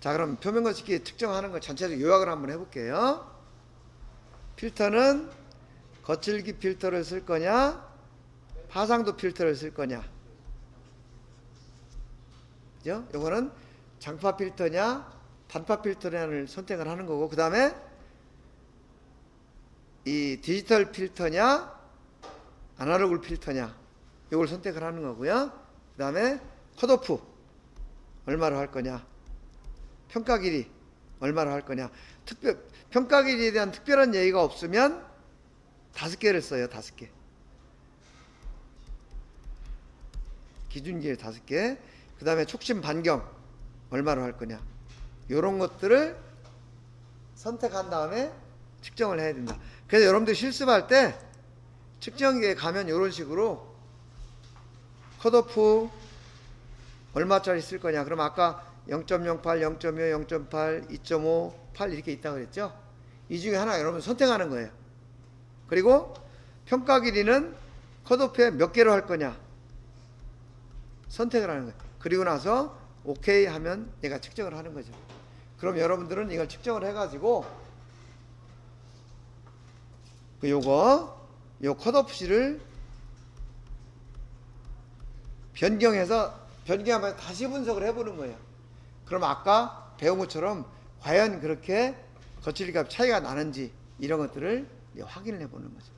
자, 그럼 표면 거치기 측정하는 거 전체적으로 요약을 한번 해볼게요. 필터는 거칠기 필터를 쓸 거냐, 파상도 필터를 쓸 거냐. 그죠? 요거는 장파 필터냐, 단파 필터냐를 선택을 하는 거고, 그 다음에 이 디지털 필터냐, 아날로그 필터냐, 요걸 선택을 하는 거고요. 그 다음에 컷오프 얼마로 할 거냐, 평가 길이 얼마로 할 거냐. 특별 평가 길이에 대한 특별한 예의가 없으면 다섯 개를 써요. 다섯 개. 기준 길이 다섯 개. 그 다음에 촉심 반경 얼마로 할 거냐. 요런 것들을 선택한 다음에 측정을 해야 된다. 그래서 여러분들 실습할 때 측정기에 가면 이런 식으로 컷오프 얼마짜리 쓸 거냐. 그럼 아까 0.08, 0.25, 0.8, 2.5, 8 이렇게 있다고 그랬죠? 이 중에 하나 여러분 선택하는 거예요. 그리고 평가 길이는 컷오프에 몇 개로 할 거냐. 선택을 하는 거예요. 그리고 나서 오케이 하면 얘가 측정을 하는 거죠. 그럼 여러분들은 이걸 측정을 해가지고 그 요거 요 컷오프시를 변경해서 변경하면 다시 분석을 해보는 거예요. 그럼 아까 배운 것처럼 과연 그렇게 거칠기값 차이가 나는지 이런 것들을 확인을 해보는 거죠.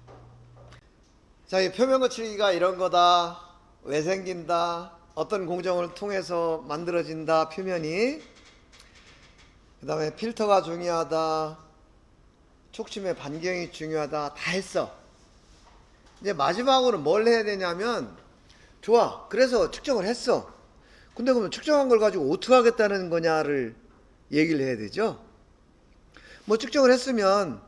자, 이 표면 거칠기가 이런 거다. 왜 생긴다. 어떤 공정을 통해서 만들어진다. 표면이. 그 다음에 필터가 중요하다. 촉심의 반경이 중요하다. 다 했어. 이제 마지막으로 뭘 해야 되냐면 좋아. 그래서 측정을 했어. 근데 그러면 측정한 걸 가지고 어떻게 하겠다는 거냐를 얘기를 해야 되죠. 뭐 측정을 했으면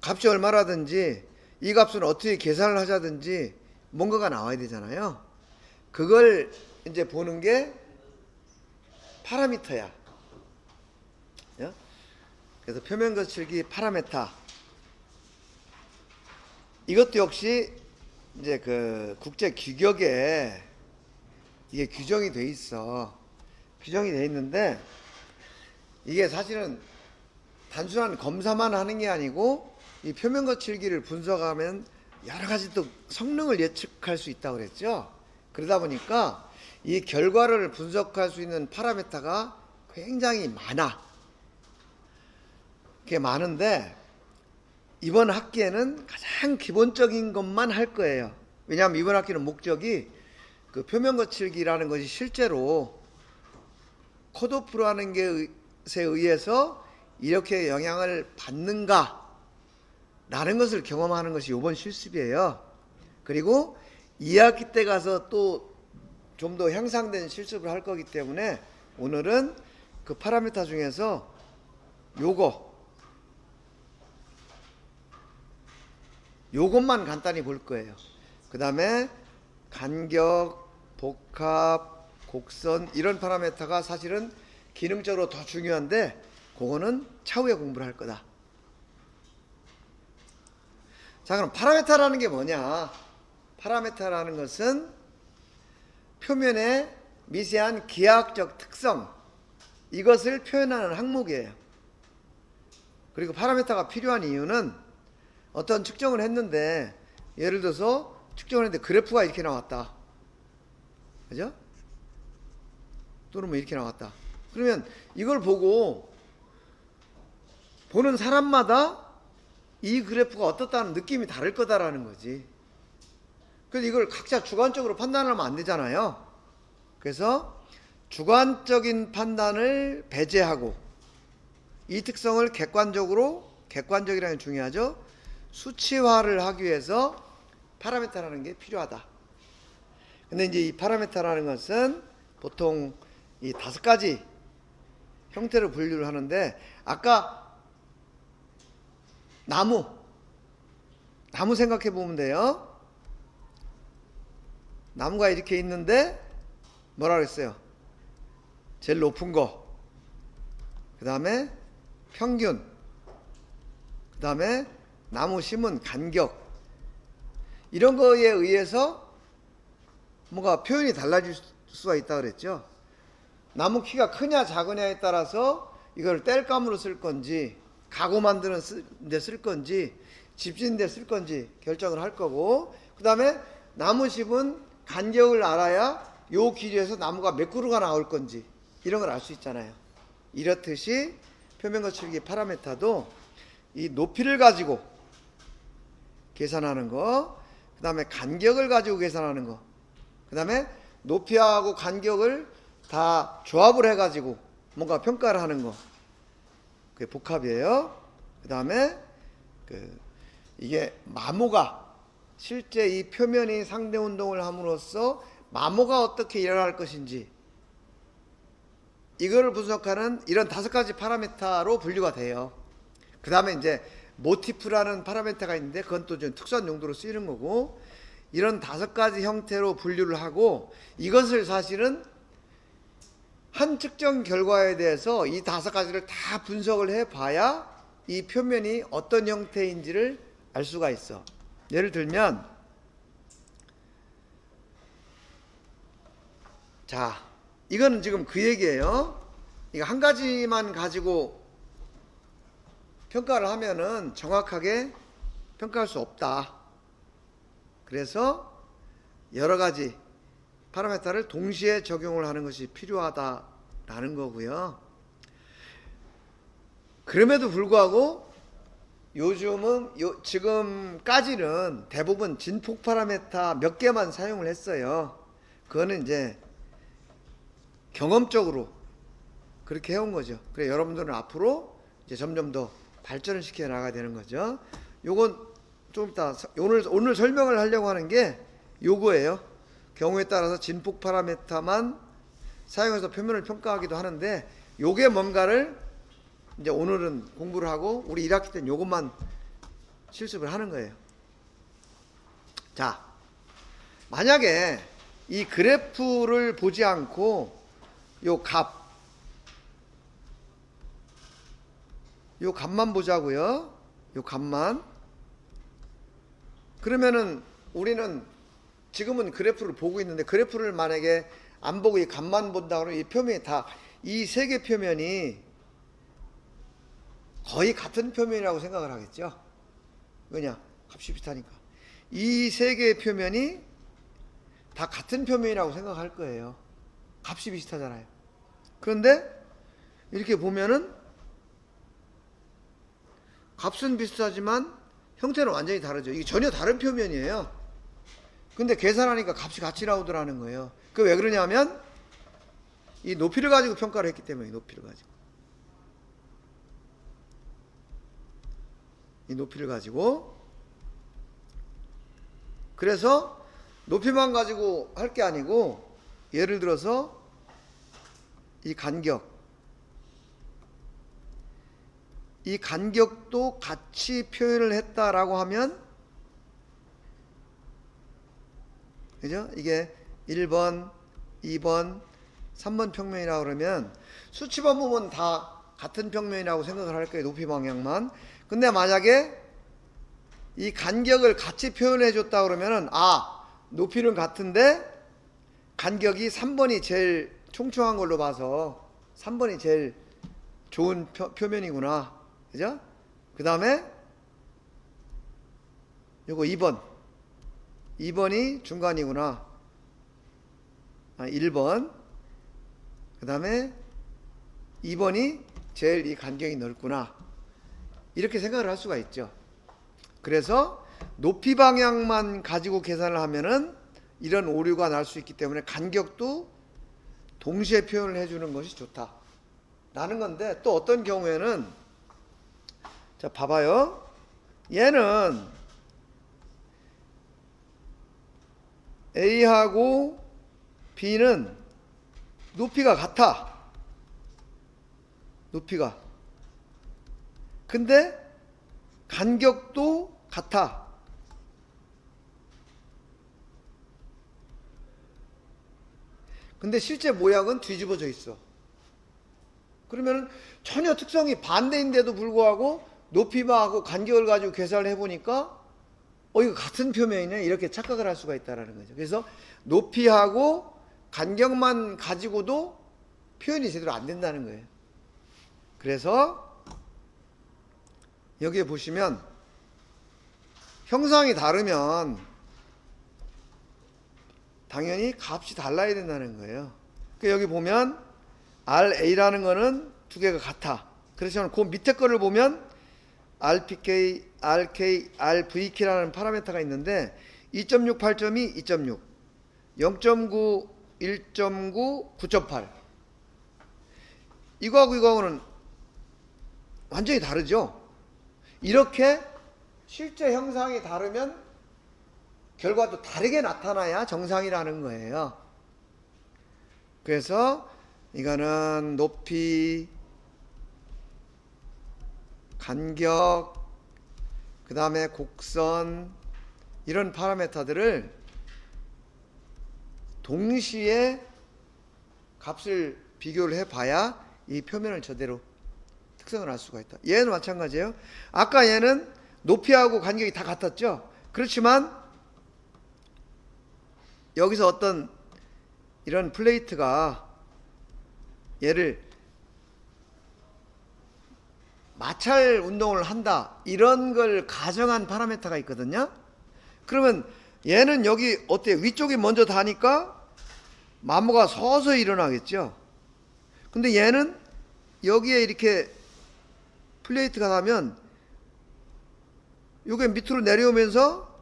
값이 얼마라든지 이 값은 어떻게 계산을 하자든지 뭔가가 나와야 되잖아요. 그걸 이제 보는 게 파라미터야. 예? 그래서 표면 거칠기 파라메타. 이것도 역시 이제 그 국제 규격에 이게 규정이 돼 있어. 규정이 돼 있는데 이게 사실은 단순한 검사만 하는 게 아니고 이 표면 거칠기를 분석하면 여러 가지 또 성능을 예측할 수 있다고 그랬죠. 그러다 보니까 이 결과를 분석할 수 있는 파라메타가 굉장히 많아. 그게 많은데 이번 학기에는 가장 기본적인 것만 할 거예요. 왜냐하면 이번 학기는 목적이 그 표면 거칠기라는 것이 실제로 컷오프라는 것에 의해서 이렇게 영향을 받는가 라는 것을 경험하는 것이 이번 실습이에요. 그리고 2학기 때 가서 또 좀 더 향상된 실습을 할 거기 때문에 오늘은 그 파라미터 중에서 요거 요것만 간단히 볼 거예요. 그 다음에 간격, 복합, 곡선 이런 파라미터가 사실은 기능적으로 더 중요한데 그거는 차후에 공부를 할 거다. 자 그럼 파라메타라는 게 뭐냐? 파라메타라는 것은 표면의 미세한 기하학적 특성 이것을 표현하는 항목이에요. 그리고 파라메타가 필요한 이유는 어떤 측정을 했는데 예를 들어서 측정을 했는데 그래프가 이렇게 나왔다. 그죠? 또는 뭐 이렇게 나왔다. 그러면 이걸 보고 보는 사람마다 이 그래프가 어떻다는 느낌이 다를 거다라는 거지. 그래서 이걸 각자 주관적으로 판단하면 안 되잖아요. 그래서 주관적인 판단을 배제하고 이 특성을 객관적으로 객관적이라는 게 중요하죠. 수치화를 하기 위해서 파라메타라는 게 필요하다. 근데 이제 이 파라메타라는 것은 보통 이 다섯 가지 형태로 분류를 하는데 아까 나무 나무 생각해 보면 돼요. 나무가 이렇게 있는데 뭐라 그랬어요? 제일 높은 거. 그다음에 평균. 그다음에 나무 심은 간격. 이런 거에 의해서 뭔가 표현이 달라질 수가 있다 그랬죠. 나무 키가 크냐 작으냐에 따라서 이걸 땔감으로 쓸 건지 가구 만드는 데 쓸 건지 집 짓는 데 쓸 건지 결정을 할 거고 그 다음에 나무집은 간격을 알아야 요 길이에서 나무가 몇 그루가 나올 건지 이런 걸 알 수 있잖아요 이렇듯이 표면 거칠기 파라메타도 이 높이를 가지고 계산하는 거, 그 다음에 간격을 가지고 계산하는 거, 그 다음에 높이하고 간격을 다 조합을 해가지고 뭔가 평가를 하는 거. 그게 복합이에요. 그 다음에 그 이게 마모가 실제 이 표면이 상대 운동을 함으로써 마모가 어떻게 일어날 것인지 이거를 분석하는 이런 다섯 가지 파라메타로 분류가 돼요. 그 다음에 이제 모티프라는 파라메타가 있는데 그건 또 좀 특수한 용도로 쓰이는 거고 이런 다섯 가지 형태로 분류를 하고 이것을 사실은 한 측정 결과에 대해서 이 다섯 가지를 다 분석을 해 봐야 이 표면이 어떤 형태인지를 알 수가 있어. 예를 들면 자, 이거는 지금 그 얘기예요. 이거 한 가지만 가지고 평가를 하면은 정확하게 평가할 수 없다. 그래서 여러 가지 파라메타를 동시에 적용을 하는 것이 필요하다라는 거고요. 그럼에도 불구하고 요즘은 요 지금까지는 대부분 진폭 파라메타 몇 개만 사용을 했어요. 그거는 이제 경험적으로 그렇게 해온 거죠. 그래 여러분들은 앞으로 이제 점점 더 발전을 시켜 나가야 되는 거죠. 요건 좀 이따 서- 오늘 오늘 설명을 하려고 하는 게 요거예요. 경우에 따라서 진폭 파라메타만 사용해서 표면을 평가하기도 하는데 요게 뭔가를 이제 오늘은 공부를 하고 우리 1학기 때는 요것만 실습을 하는 거예요. 자, 만약에 이 그래프를 보지 않고 요 값, 요 값만 보자고요. 요 값만. 그러면은 우리는 지금은 그래프를 보고 있는데 그래프를 만약에 안 보고 이 값만 본다 그러면 이 표면이 다 이 세 개 표면이 거의 같은 표면이라고 생각을 하겠죠. 왜냐? 값이 비슷하니까. 이 세 개의 표면이 다 같은 표면이라고 생각할 거예요. 값이 비슷하잖아요. 그런데 이렇게 보면은 값은 비슷하지만 형태는 완전히 다르죠. 이게 전혀 다른 표면이에요. 근데 계산하니까 값이 같이 나오더라는 거예요. 그 왜 그러냐면 이 높이를 가지고 평가를 했기 때문에 높이를 가지고 이 높이를 가지고 그래서 높이만 가지고 할 게 아니고 예를 들어서 이 간격 이 간격도 같이 표현을 했다라고 하면 그죠? 이게 1번, 2번, 3번 평면이라고 그러면 수치만 보면 다 같은 평면이라고 생각을 할 거예요. 높이 방향만. 근데 만약에 이 간격을 같이 표현해 줬다 그러면은 아, 높이는 같은데 간격이 3번이 제일 총총한 걸로 봐서 3번이 제일 좋은 표, 표면이구나. 그죠? 그 다음에 요거 2번. 2번이 중간이구나. 아, 1번. 그 다음에 2번이 제일 이 간격이 넓구나. 이렇게 생각을 할 수가 있죠. 그래서 높이 방향만 가지고 계산을 하면은 이런 오류가 날 수 있기 때문에 간격도 동시에 표현을 해주는 것이 좋다. 라는 건데 또 어떤 경우에는 자 봐봐요. 얘는 A하고 B는 높이가 같아. 높이가. 근데 간격도 같아. 근데 실제 모양은 뒤집어져 있어. 그러면 전혀 특성이 반대인데도 불구하고 높이만하고 간격을 가지고 계산을 해보니까 어 이거 같은 표면이네 이렇게 착각을 할 수가 있다라는 거죠. 그래서 높이하고 간격만 가지고도 표현이 제대로 안 된다는 거예요. 그래서 여기에 보시면 형상이 다르면 당연히 값이 달라야 된다는 거예요. 그 여기 보면 RA라는 거는 두 개가 같아. 그래서 그 밑에 거를 보면 RPK, RK, RVK라는 파라미터가 있는데 2.6, 8.2, 2.6, 0.9, 1.9, 9.8 이거하고 이거하고는 완전히 다르죠. 이렇게 실제 형상이 다르면 결과도 다르게 나타나야 정상이라는 거예요. 그래서 이거는 높이, 간격, 그 다음에 곡선 이런 파라미터들을 동시에 값을 비교를 해봐야 이 표면을 제대로 특성을 알 수가 있다. 얘는 마찬가지예요. 아까 얘는 높이하고 간격이 다 같았죠. 그렇지만 여기서 어떤 이런 플레이트가 얘를 마찰 운동을 한다 이런 걸 가정한 파라미터가 있거든요. 그러면 얘는 여기 어때 위쪽이 먼저 다니까 마모가 서서히 일어나겠죠. 근데 얘는 여기에 이렇게 플레이트가 나면 요게 밑으로 내려오면서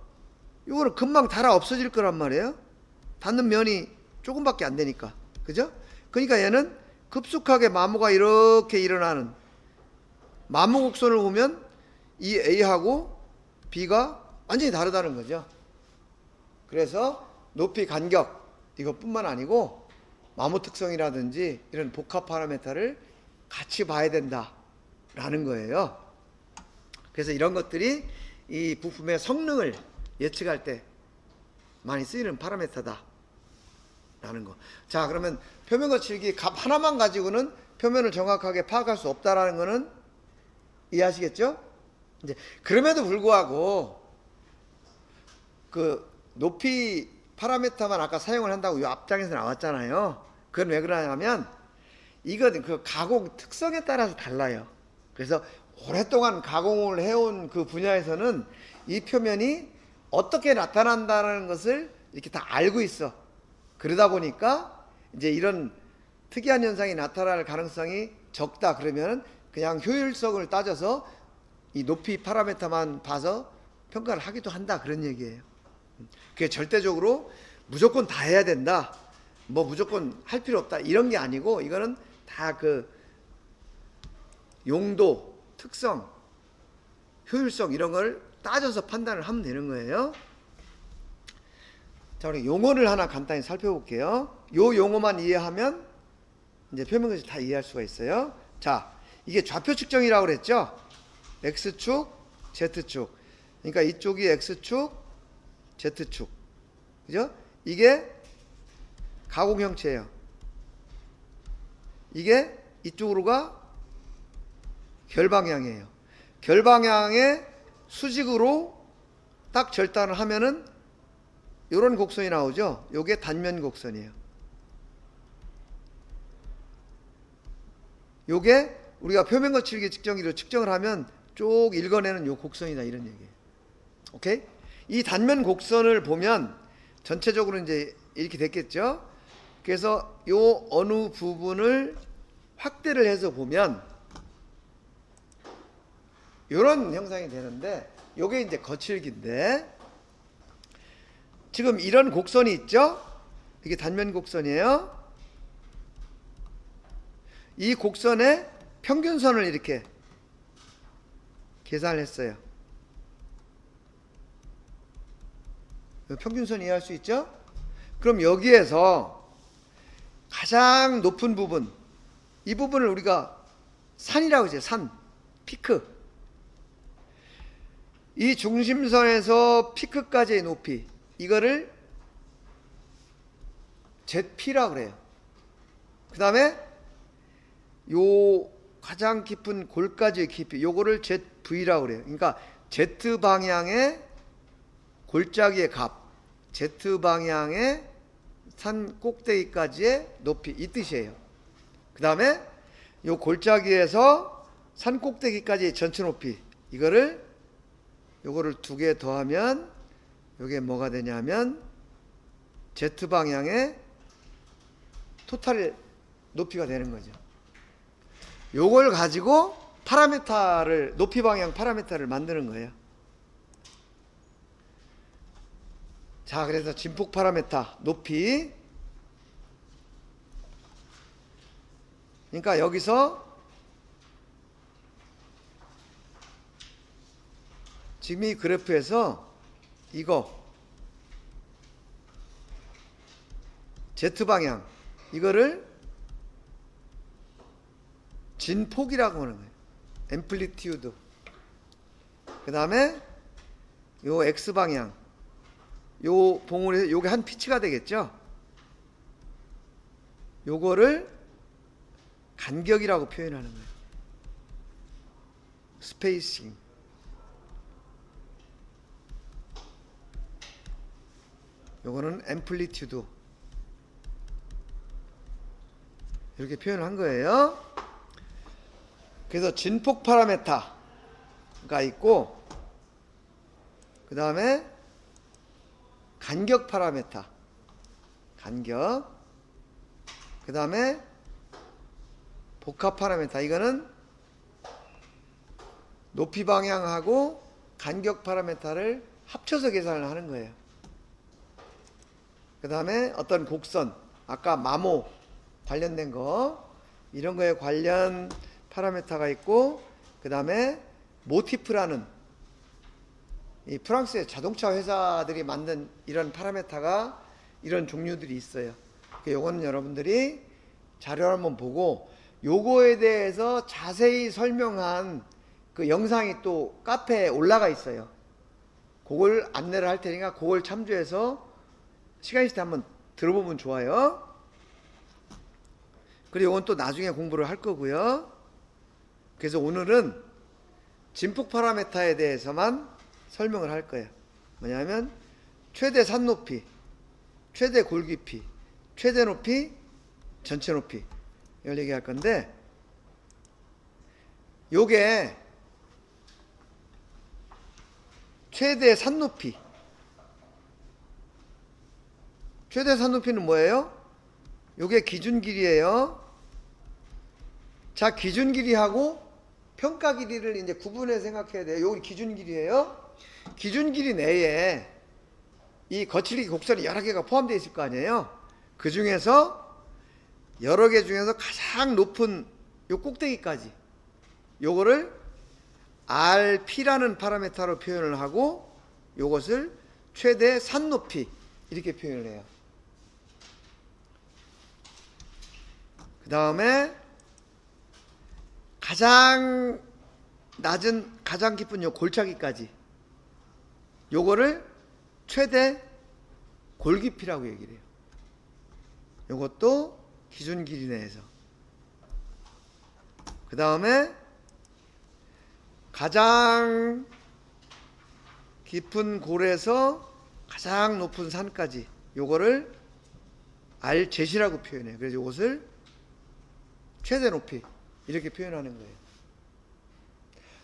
요거는 금방 달아 없어질 거란 말이에요. 닿는 면이 조금밖에 안 되니까. 그죠? 그러니까 얘는 급속하게 마모가 이렇게 일어나는 마모 곡선을 보면 이 A하고 B가 완전히 다르다는 거죠. 그래서 높이 간격 이것뿐만 아니고 마모 특성이라든지 이런 복합 파라메타를 같이 봐야 된다라는 거예요. 그래서 이런 것들이 이 부품의 성능을 예측할 때 많이 쓰이는 파라메타다. 라는 거. 자, 그러면 표면 거칠기 값 하나만 가지고는 표면을 정확하게 파악할 수 없다라는 거는 이해하시겠죠? 이제 그럼에도 불구하고 그 높이 파라미터만 아까 사용을 한다고 이 앞장에서 나왔잖아요. 그건 왜 그러냐면 이거는 그 가공 특성에 따라서 달라요. 그래서 오랫동안 가공을 해온 그 분야에서는 이 표면이 어떻게 나타난다는 것을 이렇게 다 알고 있어. 그러다 보니까 이제 이런 특이한 현상이 나타날 가능성이 적다 그러면 그냥 효율성을 따져서 이 높이 파라미터만 봐서 평가를 하기도 한다 그런 얘기예요. 그게 절대적으로 무조건 다 해야 된다. 뭐 무조건 할 필요 없다. 이런 게 아니고 이거는 다 그 용도, 특성, 효율성 이런 걸 따져서 판단을 하면 되는 거예요. 자, 우리 용어를 하나 간단히 살펴볼게요. 요 용어만 이해하면 이제 표면까지 다 이해할 수가 있어요. 자, 이게 좌표 측정이라고 그랬죠? X축, Z축. 그러니까 이쪽이 X축, Z축. 그죠? 이게 가공 형체예요. 이게 이쪽으로가 결방향이에요. 결방향의 수직으로 딱 절단을 하면은 이런 곡선이 나오죠. 요게 단면 곡선이에요. 요게 우리가 표면 거칠기 측정기로 측정을 하면 쭉 읽어내는 요 곡선이다 이런 얘기예요. 오케이? 이 단면 곡선을 보면 전체적으로 이제 이렇게 됐겠죠. 그래서 요 어느 부분을 확대를 해서 보면 이런 형상이 되는데 요게 이제 거칠기인데 지금 이런 곡선이 있죠? 이게 단면 곡선이에요. 이 곡선의 평균선을 이렇게 계산을 했어요. 평균선 이해할 수 있죠? 그럼 여기에서 가장 높은 부분, 이 부분을 우리가 산이라고 하죠. 산, 피크. 이 중심선에서 피크까지의 높이, 이거를 ZP라고 그래요. 그 다음에 요 가장 깊은 골까지의 깊이, 요거를 ZV라고 그래요. 그러니까 Z 방향의 골짜기의 값, Z 방향의 산 꼭대기까지의 높이 이 뜻이에요. 그 다음에 요 골짜기에서 산 꼭대기까지 전체 높이 이거를 요거를 두 개 더하면 요게 뭐가 되냐면 Z 방향의 토탈 높이가 되는 거죠. 요걸 가지고 파라메타를 높이 방향 파라메타를 만드는 거예요. 자, 그래서 진폭 파라메타 높이 그러니까 여기서 지금 이 그래프에서 이거 Z 방향 이거를 진폭이라고 하는 거예요. 앰플리튜드. 그 다음에 요 X 방향 요 봉우리 요게 한 피치가 되겠죠. 요거를 간격이라고 표현하는 거예요. 스페이싱. 요거는 앰플리튜드. 이렇게 표현을 한 거예요. 그래서 진폭 파라메타가 있고 그 다음에 간격 파라메타. 간격. 그 다음에 복합 파라메타. 이거는 높이 방향하고 간격 파라메타를 합쳐서 계산을 하는 거예요. 그 다음에 어떤 곡선. 아까 마모 관련된 거. 이런 거에 관련 파라메타가 있고 그 다음에 모티프라는 이 프랑스의 자동차 회사들이 만든 이런 파라메타가 이런 종류들이 있어요. 요거는 여러분들이 자료를 한번 보고 요거에 대해서 자세히 설명한 그 영상이 또 카페에 올라가 있어요. 그걸 안내를 할 테니까 그걸 참조해서 시간 있을 때 한번 들어보면 좋아요. 그리고 이건 또 나중에 공부를 할 거고요. 그래서 오늘은 진폭 파라메타에 대해서만 설명을 할 거예요. 뭐냐면 최대 산 높이, 최대 골 깊이, 최대 높이, 전체 높이 이걸 얘기할 건데 요게 최대 산 높이 최대 산 높이는 뭐예요? 요게 기준 길이에요. 자, 기준 길이하고 평가 길이를 이제 구분해 생각해야 돼요. 요기 기준 길이에요. 기준 길이 내에 이 거칠기 곡선이 여러 개가 포함되어 있을 거 아니에요. 그 중에서 여러 개 중에서 가장 높은 요 꼭대기까지 요거를 RP라는 파라메타로 표현을 하고 요것을 최대 산 높이 이렇게 표현을 해요. 그 다음에 가장 낮은 가장 깊은 요 골짜기까지 요거를 최대 골깊이라고 얘기를 해요. 요것도 기준 길이 내에서 그 다음에 가장 깊은 골에서 가장 높은 산까지 요거를 알제시라고 표현해요. 그래서 이것을 최대 높이 이렇게 표현하는 거예요.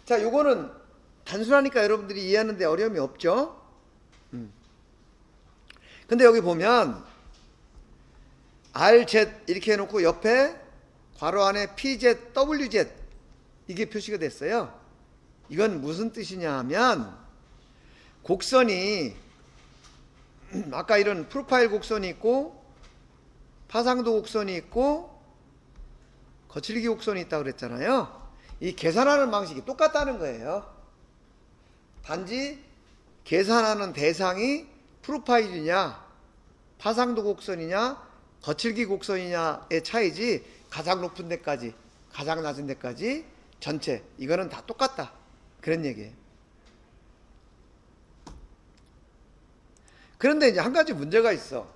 자, 요거는 단순하니까 여러분들이 이해하는데 어려움이 없죠? 음. 근데 여기 보면 RZ 이렇게 해놓고 옆에 괄호 안에 PZ, WZ 이게 표시가 됐어요. 이건 무슨 뜻이냐 하면 곡선이 아까 이런 프로파일 곡선이 있고 파상도 곡선이 있고 거칠기 곡선이 있다고 그랬잖아요. 이 계산하는 방식이 똑같다는 거예요. 단지 계산하는 대상이 프로파일이냐, 파상도 곡선이냐, 거칠기 곡선이냐의 차이지 가장 높은 데까지, 가장 낮은 데까지 전체 이거는 다 똑같다. 그런 얘기예요. 그런데 이제 한 가지 문제가 있어.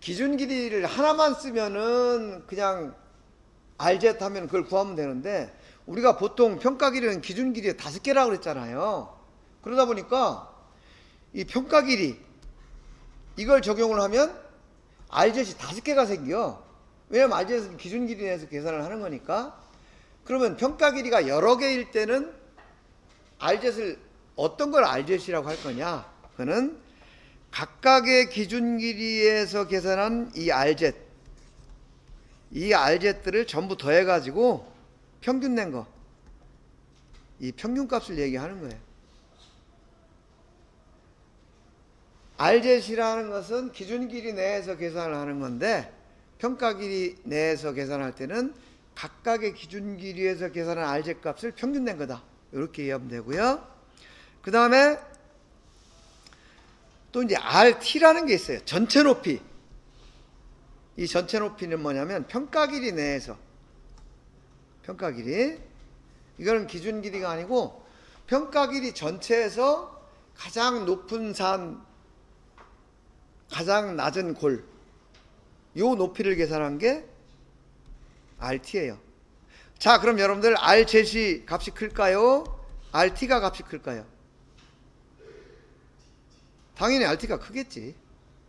기준 길이를 하나만 쓰면은 그냥 RZ 하면 그걸 구하면 되는데 우리가 보통 평가 길이는 기준 길이 다섯 개라고 그랬잖아요. 그러다 보니까 이 평가 길이 이걸 적용을 하면 RZ이 다섯 개가 생겨. 왜냐면 RZ는 기준 길이 내에서 계산을 하는 거니까. 그러면 평가 길이가 여러 개일 때는 RZ를 어떤 걸 RZ이라고 할 거냐? 그는 각각의 기준 길이에서 계산한 이 RZ, 이 RZ들을 전부 더해가지고 평균 낸 거. 이 평균값을 얘기하는 거예요. RZ이라는 것은 기준 길이 내에서 계산을 하는 건데 평가 길이 내에서 계산할 때는 각각의 기준 길이에서 계산한 RZ 값을 평균 낸 거다. 이렇게 이해하면 되고요. 그 다음에 또 이제 RT라는 게 있어요. 전체 높이. 이 전체 높이는 뭐냐면 평가 길이 내에서 평가 길이 이거는 기준 길이가 아니고 평가 길이 전체에서 가장 높은 산 가장 낮은 골 요 높이를 계산한 게 RT예요. 자, 그럼 여러분들 RZ이 값이 클까요? RT가 값이 클까요? 당연히 RT가 크겠지.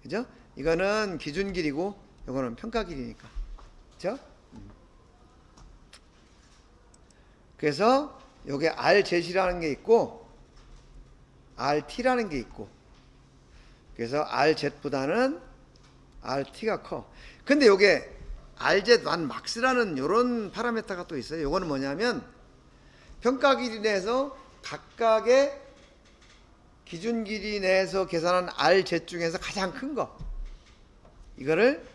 그죠? 이거는 기준 길이고 이거는 평가 길이니까. 그죠? 음. 그래서 요게 RZ라는 게 있고 RT라는 게 있고 그래서 RZ보다는 RT가 커. 근데 요게 RZ1 max라는 요런 파라미터가 또 있어요. 요거는 뭐냐면 평가 길이 내에서 각각의 기준 길이 내에서 계산한 RZ 중에서 가장 큰 거. 이거를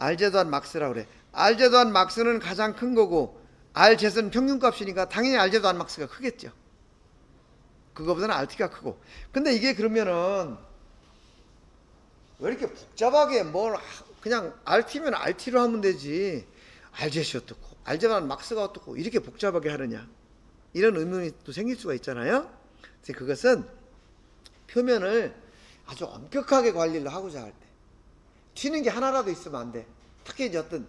RZ1 max라고 그래. RZ1 max는 가장 큰 거고 RZ는 평균값이니까 당연히 RZ1 max가 크겠죠. 그거보다는 RT가 크고. 근데 이게 그러면은 왜 이렇게 복잡하게 뭘 하- 그냥 RT면 RT로 하면 되지 RZ이 어떻고 RZ만 막스가 어떻고 이렇게 복잡하게 하느냐 이런 의문이 또 생길 수가 있잖아요 그래서 그것은 표면을 아주 엄격하게 관리를 하고자 할 때 튀는 게 하나라도 있으면 안 돼 특히 이제 어떤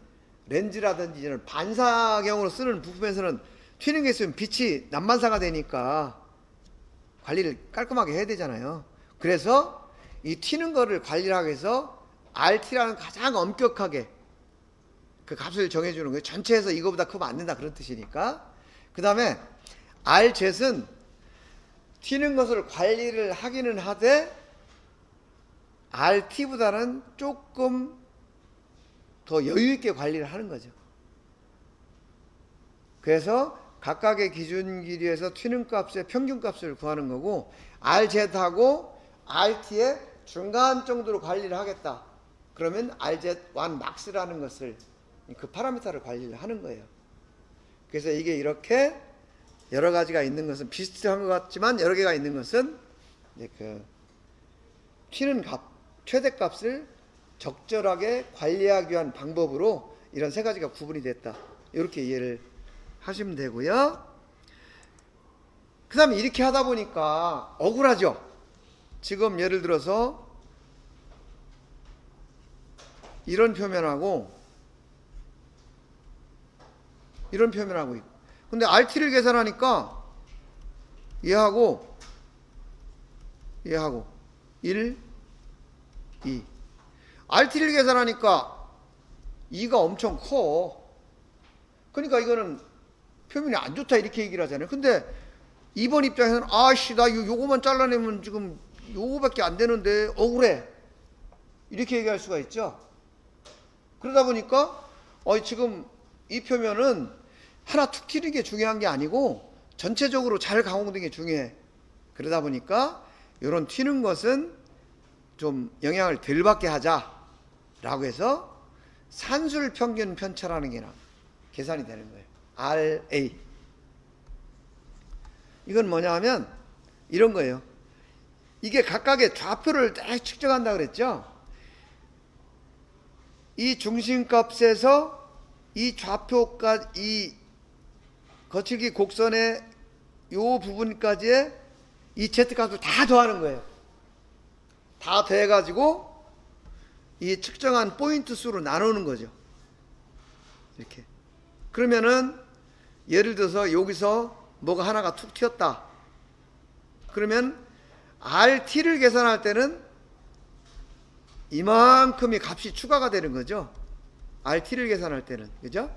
렌즈라든지 이런 반사경으로 쓰는 부품에서는 튀는 게 있으면 빛이 난반사가 되니까 관리를 깔끔하게 해야 되잖아요 그래서 이 튀는 거를 관리를 하기 위해서 RT라는 가장 엄격하게 그 값을 정해주는 거예요. 전체에서 이거보다 크면 안 된다 그런 뜻이니까. 그 다음에 RZ은 튀는 것을 관리를 하기는 하되 RT보다는 조금 더 여유 있게 관리를 하는 거죠. 그래서 각각의 기준 길이에서 튀는 값의 평균 값을 구하는 거고 RZ하고 RT의 중간 정도로 관리를 하겠다. 그러면 RZ1 max라는 것을 그 파라미터를 관리를 하는 거예요. 그래서 이게 이렇게 여러 가지가 있는 것은 비슷한 것 같지만 여러 개가 있는 것은 이제 그 튀는 값, 최대 값을 적절하게 관리하기 위한 방법으로 이런 세 가지가 구분이 됐다. 이렇게 이해를 하시면 되고요. 그 다음에 이렇게 하다 보니까 억울하죠. 지금 예를 들어서 이런 표면하고 이런 표면하고 근데 RT를 계산하니까 얘하고 얘하고 1 2 RT를 계산하니까 2가 엄청 커. 그러니까 이거는 표면이 안 좋다 이렇게 얘기를 하잖아요. 근데 2번 입장에서는 아씨 나 요, 요거만 잘라내면 지금 요거밖에 안 되는데 억울해. 이렇게 얘기할 수가 있죠. 그러다 보니까 어 지금 이 표면은 하나 툭 튀는 게 중요한 게 아니고 전체적으로 잘 가공된 게 중요해. 그러다 보니까 이런 튀는 것은 좀 영향을 덜 받게 하자라고 해서 산술 평균 편차라는 게 나- 계산이 되는 거예요. RA. 이건 뭐냐 하면 이런 거예요. 이게 각각의 좌표를 딱 측정한다 그랬죠? 이 중심값에서 이 좌표까지 이 거칠기 곡선의 요 부분까지의 이 Z값을 다 더하는 거예요. 다 더해가지고 이 측정한 포인트 수로 나누는 거죠. 이렇게. 그러면은 예를 들어서 여기서 뭐가 하나가 툭 튀었다. 그러면 RT를 계산할 때는 이만큼의 값이 추가가 되는 거죠. RT를 계산할 때는 그죠?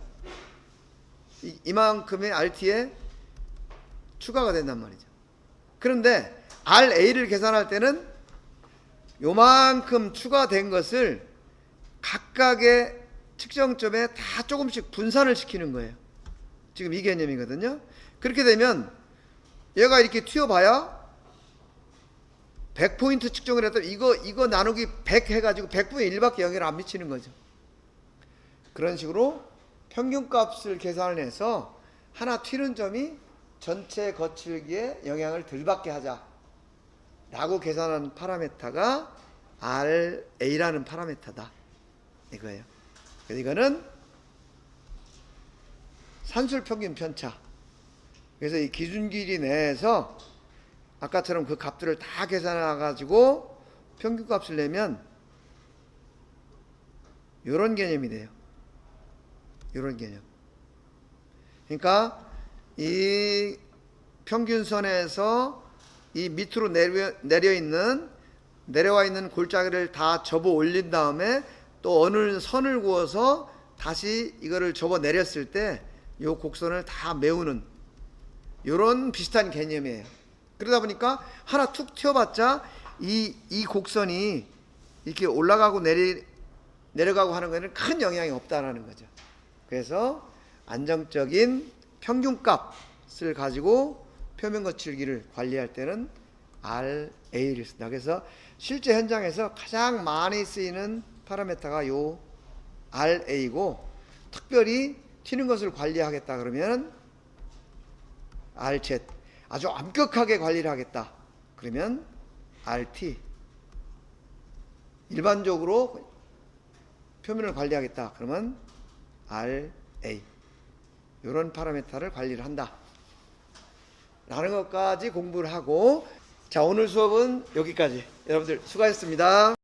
이, 이만큼의 RT에 추가가 된단 말이죠. 그런데 RA를 계산할 때는 요만큼 추가된 것을 각각의 측정점에 다 조금씩 분산을 시키는 거예요. 지금 이 개념이거든요. 그렇게 되면 얘가 이렇게 튀어봐야 100포인트 측정을 해도 이거 이거 나누기 100 해가지고 100분의 1밖에 영향을 안 미치는 거죠. 그런 식으로 평균값을 계산을 해서 하나 튀는 점이 전체 거칠기에 영향을 덜 받게 하자 라고 계산한 파라메타가 RA라는 파라메타다 이거예요. 그래서 이거는 산술 평균 편차. 그래서 이 기준 길이 내에서 아까처럼 그 값들을 다 계산해 가지고 평균 값을 내면 이런 개념이 돼요. 이런 개념. 그러니까 이 평균선에서 이 밑으로 내려, 내려 있는 내려와 있는 골짜기를 다 접어 올린 다음에 또 어느 선을 그어서 다시 이거를 접어 내렸을 때 이 곡선을 다 메우는 이런 비슷한 개념이에요. 그러다 보니까 하나 툭 튀어봤자 이, 이 곡선이 이렇게 올라가고 내리, 내려가고 하는 거에는 큰 영향이 없다라는 거죠. 그래서 안정적인 평균값을 가지고 표면 거칠기를 관리할 때는 RA를 쓴다. 그래서 실제 현장에서 가장 많이 쓰이는 파라메타가 요 RA고 특별히 튀는 것을 관리하겠다 그러면 RZ 아주 엄격하게 관리를 하겠다. 그러면 RT 일반적으로 표면을 관리하겠다. 그러면 RA 이런 파라메타를 관리를 한다. 라는 것까지 공부를 하고 자 오늘 수업은 여기까지 여러분들 수고하셨습니다.